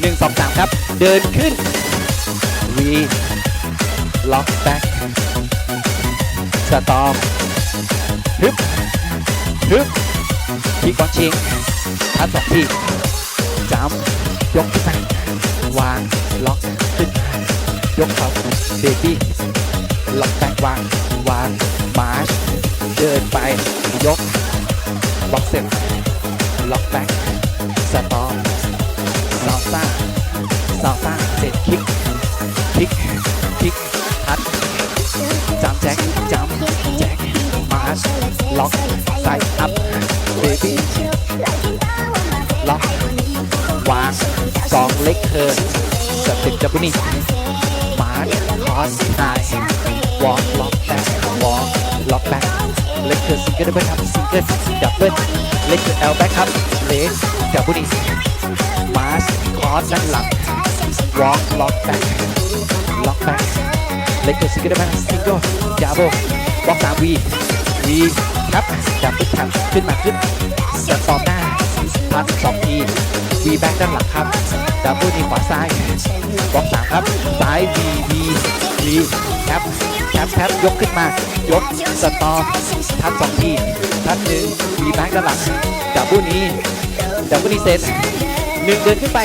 หนึ่งสองสามครับ เดินขึ้นวีล็อกแบ็คสตอมฮึบฮึบพีกอนชิงทัดสองทีจำยกขึ้นมาวาง ล็อกขึ้น ยกเขาเบบี้ล็อกแบ็ควาง วาง มาร์ชเดินไป ยก ล็อกเสร็จล็อกแบ็คสตอม ซ่าซอลซ่าเสร็จคิกคิกคิกทัดจำแจ็คจำแจ็คมาร์ชล็อกใส่อัพเบบี้ล็อกวางสองเล็กเคิร์นสเต็ปจับนี่มาร์คอสไฮวอล์ เล็กเกอร์ซิงเกิลดับเบิลครับซิงเกิลดับเบิลเล็กเกอร์แอลแบ็กครับเลสดับเบิลนี่มาร์คอสด้านหลังวอล์กล็อกแบ็กล็อกแบ็กเล็กเกอร์ซิงเกิลดับเบิลซิงเกิลดับเบิลบล็อกสามวีวีครับดับเบิลครับขึ้นมาขึ้นสตอมหน้าพัดสองทีวีแบ็กด้านหลังครับดับเบิลนี่ขวาซ้ายบล็อกสามครับซ้าย V V V แท็บแท็บแท็บยกขึ้นมายกสตอร์ ทัดสองทีทัดหนึ่ง V แบ็กด้านหลังดับเบิลนี้ดับเบิลนี้เซตหนึ่งเดินขึ้นไป